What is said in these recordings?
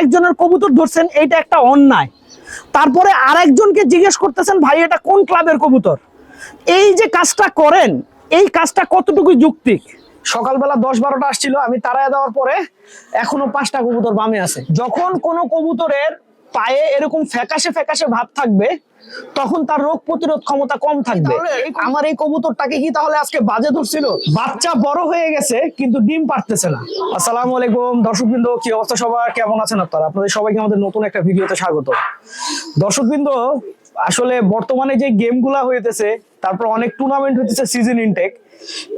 আরেকজনের কবুতর ধরছেন, এইটা একটা অন্যায়। তারপরে আরেকজনকে জিজ্ঞেস করতেছেন, ভাই, এটা কোন ক্লাবের কবুতর? এই যে কাজটা করেন, এই কাজটা কতটুকু যুক্তিক? সকালবেলা দশ বারোটা আসছিল, আমি তাড়ায় দেওয়ার পরে এখনও পাঁচটা কবুতর বামে আছে। যখন কোনো কবুতরের পায়ে এরকম ফ্যাকাশে ফ্যাকাশে ভাব থাকবে তখন তার রোগ প্রতিরোধ ক্ষমতা কম থাকবে। আমার এই কবুতরটাকে কি তাহলে আজকে বাজে ধরছিল? বাচ্চা বড় হয়ে গেছে কিন্তু ডিম পারতেছে না। আসসালামু আলাইকুম দর্শকবৃন্দ কি অবস্থা সবার? কেমন আছেন আপনারা? আপনাদের সবাইকে আমাদের নতুন একটা ভিডিওতে স্বাগত। দর্শকবৃন্দ আসলে বর্তমানে যে গেমগুলা হইতেছে তারপর অনেক টুর্নামেন্ট হইতেছে সিজন ইনটেক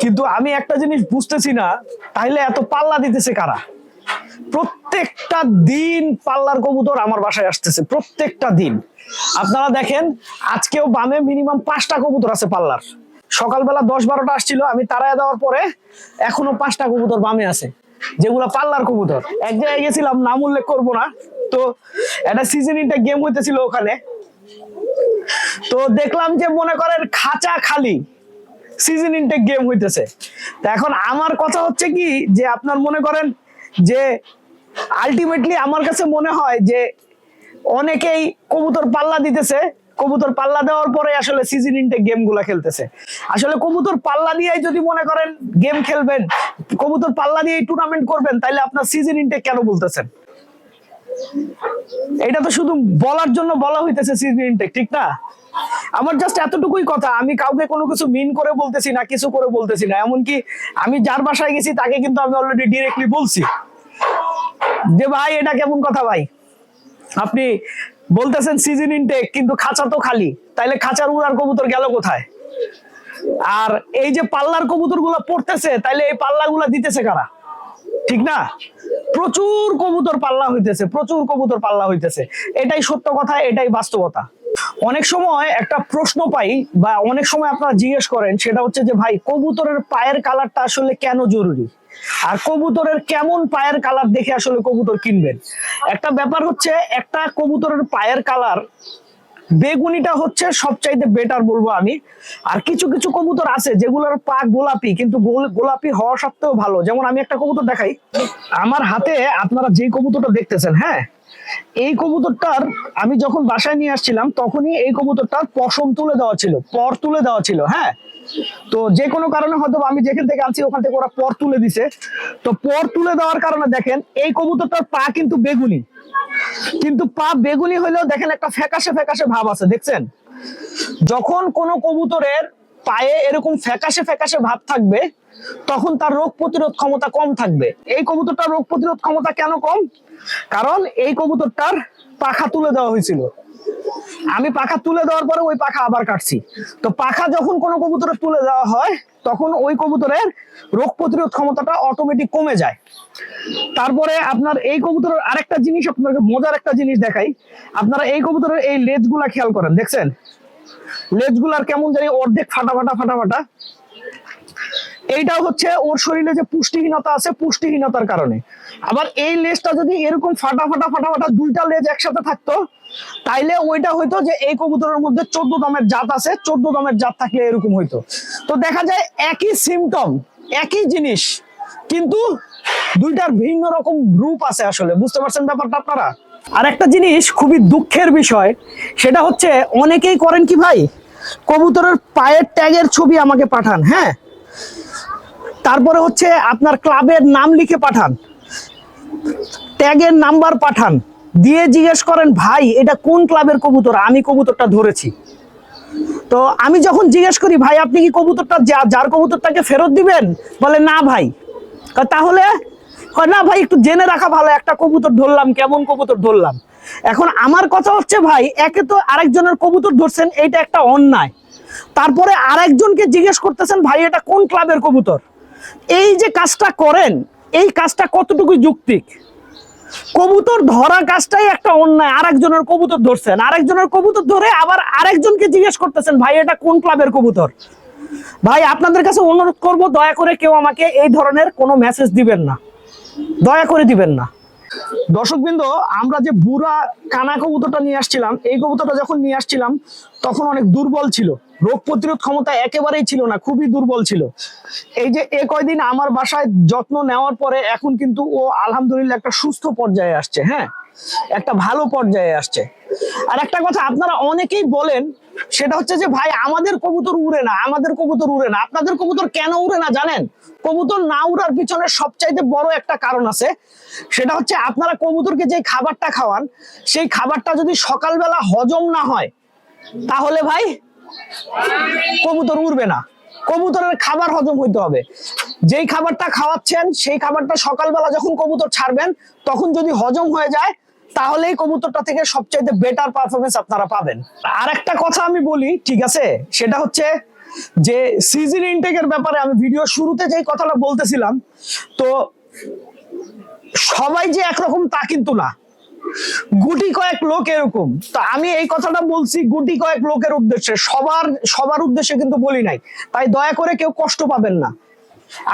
কিন্তু আমি একটা জিনিস বুঝতেছি না তাইলে এত পাল্লা দিতেছে কারা? প্রত্যেকটা দিন পাল্লার কবুতর আমার বাসায় আসতেছে, প্রত্যেকটা দিন। আপনারা দেখেন, আজকেও বামে মিনিমাম পাঁচটা কবুতর আছে পাল্লার। সকালবেলা দশ বারোটা আসছিল, আমি তাড়ায় দেওয়ার পরে এখনও পাঁচটা কবুতর বামে আছে, যেগুলো পাল্লার কবুতর। এক জায়গায় গেছিলাম, নাম উল্লেখ করব না। তো একটা সিজন ইনটেক গেম হইতেছিল ওখানে। তো দেখলাম যে মনে করেন খাঁচা খালি সিজন ইনটেক গেম হইতেছে। তো এখন আমার কথা হচ্ছে কি, যে আপনার মনে করেন যে আলটিমেটলি আমার কাছে মনে হয় যে অনেকেই কবুতর পাল্লা দিতেছে। কবুতর পাল্লা দেওয়ার পরে আসলে সিজন ইনটেক গেমগুলা খেলতেছে। আসলে কবুতর পাল্লা দিয়েই যদি মনে করেন গেম খেলবেন, কবুতর পাল্লা দিয়ে টুর্নামেন্ট করবেন তাহলে আপনার সিজন ইনটেক কেন বলতেছেন? এটা তো শুধু বলার জন্য বলা হইতেছে সিজন ইনটেক ঠিক না? আমার জাস্ট এতটুকুই কথা। আমি কাউকে কোনো কিছু মিন করে বলতেছি না, কিছু করে বলতেছি না। এমনকি আমি যার বাসায় গেছি, তাকে কিন্তু আমি অলরেডি ডিরেক্টলি বলছি। যে ভাই, এটা কেমন কথা ভাই? আপনি বলতেছেন সিজন ইনটেক কিন্তু খাঁচা তো খালি। তাইলে খাঁচার উড়ার কবুতর গেল কোথায়? আর এই যে পাল্লার কবুতরগুলো পড়তেছে, তাইলে এই পাল্লা গুলা দিতেছে কারা? ঠিক না? প্রচুর কবুতর পাল্লা হইতেছে, প্রচুর কবুতর পাল্লা হইতেছে। এটাই সত্য কথা, এটাই বাস্তবতা। অনেক সময় একটা প্রশ্ন পাই বা অনেক সময় আপনারা জিজ্ঞেস করেন, সেটা হচ্ছে যে, ভাই, কবুতরের পায়ের কালারটা আসলে কেন জরুরি? আর কবুতরের কেমন পায়ের কালার দেখে আসলে কবুতর কিনবেন? একটা ব্যাপার হচ্ছে, একটা কবুতরের পায়ের কালার বেগুনিটা হচ্ছে সবচাইতে বেটার বলব আমি। আর কিছু কিছু কবুতর আছে যেগুলোর পা গোলাপি, কিন্তু গোলাপি হওয়া সত্ত্বেও ভালো। যেমন আমি একটা কবুতর দেখাই। আমার হাতে আপনারা যে কবুতরটা দেখতেছেন হ্যাঁ? এই কবুতরটার আমি যখন বাসায় নিয়ে আসছিলাম, তখনই এই কবুতরটার পশম তুলে দেওয়া ছিল, পর তুলে দেওয়া ছিল হ্যাঁ? তো যে কোনো কারণে হয়তো আমি যেখান থেকে আনছি, ওখান থেকে ওরা পর তুলে দিছে। তো পর তুলে দেওয়ার কারণে দেখেন, এই কবুতরটার পা কিন্তু বেগুনি। কিন্তু পা বেগুনি হইলেও দেখেন একটা ফ্যাকাশে ফ্যাকাশে ভাব আছে, দেখছেন? যখন কোনো কবুতরের পায়ে এরকম ফ্যাকাশে ফ্যাকাশে ভাব থাকবে তখন তার রোগ প্রতিরোধ ক্ষমতা কম থাকবে। এই কবুতরটার রোগ প্রতিরোধ ক্ষমতা কেন কম? কারণ এই কবুতরটার পাখা তুলে দেওয়া হয়েছিল। আমি পাখা তুলে দেওয়ার পরে ওই পাখা আবার কাটছি। তো পাখা যখন কোনো কবুতরের তুলে দেওয়া হয়, তখন ওই কবুতরের রোগ প্রতিরোধ ক্ষমতাটা অটোমেটিক কমে যায়। তারপরে আপনার এই কবুতরের আরেকটা জিনিস আপনাকে, মজার একটা জিনিস দেখাই। আপনারা এই কবুতরের এই লেজগুলা খেয়াল করেন, দেখছেন? লেজগুলার কেমন জানি অর্ধেক ফাটা ফাটা ফাটা ফাটা। এইটাও হচ্ছে ওর শরীরে যে পুষ্টিহীনতা আছে, পুষ্টিহীনতার কারণে। আবার এই লেজটা যদি এরকম ফাটা ফাটা ফাটা ফাটা দুইটা লেজ একসাথে থাকতো, তাইলে ওইটা হইতো যে এই কবুতরের মধ্যে চোদ্দ দমের জাত আছে, চোদ্দ দমের জাত থাকলে এরকম হইতো। তো দেখা যায় একই সিমটম একই জিনিস, কিন্তু দুইটার ভিন্ন রকম রূপ আছে আসলে। বুঝতে পারছেন ব্যাপারটা আপনারা? আর একটা জিনিস খুবই দুঃখের বিষয়, সেটা হচ্ছে অনেকেই করেন কি ভাই, কবুতরের পায়ের ট্যাগের ছবি আমাকে পাঠান হ্যাঁ? তারপরে হচ্ছে আপনার ক্লাবের নাম লিখে পাঠান। ট্যাগের নাম্বার পাঠান। দিয়ে জিজ্ঞেস করেন, ভাই, এটা কোন ক্লাবের কবুতর? আমি কবুতরটা ধরেছি। তো আমি যখন জিজ্ঞেস করি, ভাই, আপনি কি কবুতরটা যার কবুতরটাকে ফেরত দিবেন? বলে, না, ভাই। তাহলে না, ভাই, একটু জেনে রাখা ভালো, একটা কবুতর ধরলাম, কেমন কবুতর ধরলাম? এখন আমার কথা হচ্ছে, ভাই, একে তো আরেকজনের কবুতর ধরছেন, এইটা একটা অন্যায়। তারপরে আরেকজনকে জিজ্ঞেস করতেছেন, ভাই, এটা কোন ক্লাবের কবুতর? এই যে কাজটা করেন, এই কাজটা কতটুকু যুক্তিক? কবুতর ধরা কাজটাই একটা অন্যায়। আরেকজনের কবুতর ধরছেন, আরেকজনের কবুতর ধরে আবার আরেকজনকে জিজ্ঞেস করতেছেন, ভাই, এটা কোন ক্লাবের কবুতর? ভাই, আপনাদের কাছে অনুরোধ করব, দয়া করে কেউ আমাকে এই ধরনের কোনো মেসেজ দিবেন না। দয়া করে দিবেন না। দর্শকবৃন্দ, আমরা যে বুড়া কানা কবুতরটা নিয়ে আসছিলাম, এই কবুতরটা যখন নিয়ে আসছিলাম, তখন অনেক দুর্বল ছিল। রোগ প্রতিরোধ ক্ষমতা একেবারেই ছিল না, খুবই দুর্বল ছিল। এই যে এ কয়দিন আমার বাসায় যত্ন নেওয়ার পরে এখন কিন্তু ও আলহামদুলিল্লাহ একটা সুস্থ পর্যায়ে আসছে হ্যাঁ? একটা ভালো পর্যায়ে আসছে। আর একটা কথা, আপনারা অনেকেই বলেন, সেটা হচ্ছে যে, ভাই, আমাদের কবুতর উড়ে না, আমাদের কবুতর উড়ে না। আপনাদের কবুতর কেন উড়ে না জানেন? কবুতর না উড়ার পিছনে সবচাইতে বড় একটা কারণ আছে। সেটা হচ্ছে, আপনারা কবুতরকে যে খাবারটা খাওয়ান, সেই খাবারটা যদি সকালবেলা হজম না হয়, তাহলে ভাই কবুতর উড়বে না। কবুতরের খাবার হজম হইতে হবে। যেই খাবারটা খাওয়াচ্ছেন, সেই খাবারটা সকালবেলা যখন কবুতর ছাড়বেন, তখন যদি হজম হয়ে যায়, তাহলেই কবুতরটা থেকে সবচাইতে বেটার পারফরমেন্স আপনারা পাবেন। আর একটা কথা আমি বলি, ঠিক আছে? সেটা হচ্ছে যে সিজন ইনটেকের ব্যাপারে আমি ভিডিও শুরুতে যেই কথাটা বলতেছিলাম, তো সবাই যে একরকম তা কিন্তু না। গুটি কয়েক লোক এরকম। তো আমি এই কথাটা বলছি গুটি কয়েক লোকের উদ্দেশ্যে। সবার সবার উদ্দেশ্যে কিন্তু বলি নাই। তাই দয়া করে কেউ কষ্ট পাবেন না।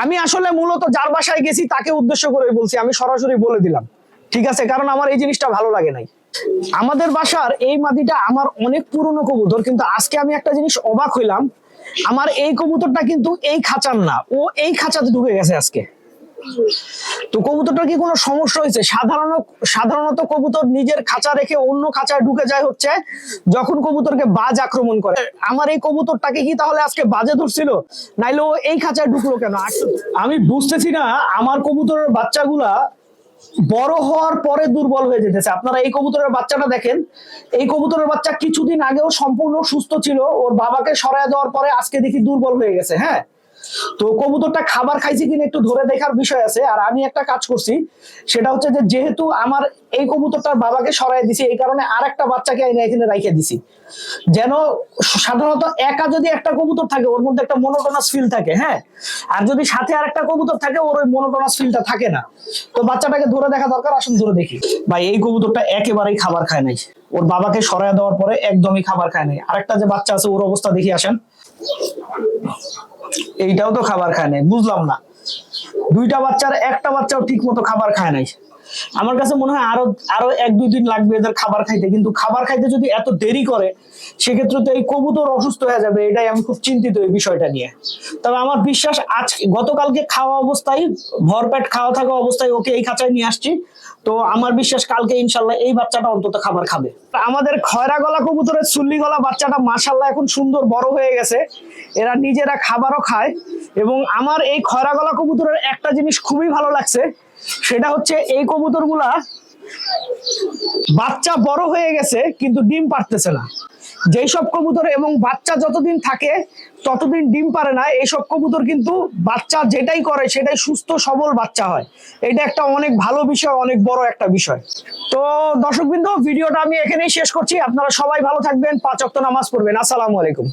আমি আসলে মূলত যার বাসায় গেছি তাকে উদ্দেশ্য করে বলছি, আমি সরাসরি বলে দিলাম। ঠিক আছে? কারণ আমার এই জিনিসটা ভালো লাগে নাই। আমাদের বাসার এই মাদিটা আমার অনেক পুরনো কবুতর, কিন্তু আজকে আমি একটা জিনিস অবাক হইলাম। আমার এই কবুতরটা কিন্তু এই খাঁচার না। ও এই খাঁচাতে ঢুকে গেছে আজকে। তো কবুতরটার কি কোনো সমস্যা হয়েছে? সাধারণত সাধারণত কবুতর নিজের খাঁচা রেখে অন্য খাঁচায় ঢুকে যায় হচ্ছে, যখন কবুতরকে বাজ আক্রমণ করে। আমার এই কবুতরটাকে কি তাহলে আজকে বাজে ধরছিল? নাইলে এই খাঁচায় ঢুকলো কেন? আমি বুঝতেছি না, আমার কবুতরের বাচ্চাগুলা বড় হওয়ার পরে দুর্বল হয়ে যেতেছে। আপনারা এই কবুতরের বাচ্চাটা দেখেন। এই কবুতরের বাচ্চা কিছুদিন আগেও সম্পূর্ণ সুস্থ ছিল। ওর বাবাকে সরায় দেওয়ার পরে আজকে দেখি দুর্বল হয়ে গেছে হ্যাঁ? তো কবুতরটা খাবার খাইছে কিনা একটু ধরে দেখার বিষয় আছে, আর আমি একটা কাজ করছি, সেটা হচ্ছে যে যেহেতু আমার এই কবুতরটার বাবাকে সরাই দিছি, এই কারণে আর একটা বাচ্চাকে এনে এখানে রাইখে দিছি। যেন সাধারণত একা যদি একটা কবুতর থাকে, ওর মধ্যে একটা মনোটোনাস ফিল থাকে হ্যাঁ? আর যদি সাথে আর একটা কবুতর থাকে, ওর ওই মনোটোনাস ফিলটা থাকে না। তো বাচ্চাটাকে ধরে দেখা দরকার, আসুন ধরে দেখি। ভাই, এই কবুতরটা একেবারেই খাবার খায় নাই। ওর বাবাকে সরাই দেওয়ার পরে একদমই খাবার খায় নাই। আরেকটা যে বাচ্চা আছে, ওর অবস্থা দেখি আসেন। এইটাও তো খাবার খায় নাই, বুঝলাম না। দুইটা বাচ্চার একটা বাচ্চাও ঠিক মতো খাবার খায় নাই। আমার কাছে মনে হয় আরও আরও এক দুই দিন লাগবে এদের খাবার খাইতে, কিন্তু খাবার খাইতে যদি এত দেরি করে সেক্ষেত্রে তো এই কবুতর অসুস্থ হয়ে যাবে, এটাই আমি খুব চিন্তিত এই বিষয়টা নিয়ে। তবে আমার বিশ্বাস, আজ গতকালকে খাওয়া অবস্থায়, ভরপেট খাওয়া থাকা অবস্থায় ওকে এই খাঁচায় নিয়ে আসছি। তো আমার বিশ্বাস, কালকে ইনশাল্লাহ এই বাচ্চাটা অন্তত খাবার খাবে। আমাদের খয়রা গলা কবুতরের চুল্লি গলা বাচ্চাটা মাসাল্লাহ এখন সুন্দর বড় হয়ে গেছে। এরা নিজেরা খাবারও খায় এবং আমার এই খয়রা গলা কবুতরের একটা জিনিস খুবই ভালো লাগছে, সেটা হচ্ছে এই কবুতরগুলা বাচ্চা বড় হয়ে গেছে, কিন্তু ডিম পারতেছে না। যেই সব কবুতর এবং বাচ্চা যতদিন থাকে, ততদিন ডিম পারে না, এইসব কবুতর কিন্তু বাচ্চা যেটাই করে সেটাই সুস্থ, সবল বাচ্চা হয়। এটা একটা অনেক ভালো বিষয়, অনেক বড় একটা বিষয়। তো দর্শকবৃন্দ, ভিডিওটা আমি এখানেই শেষ করছি। আপনারা সবাই ভালো থাকবেন, পাঁচ অক্ট নামাজ পড়বেন। আসসালামু আলাইকুম।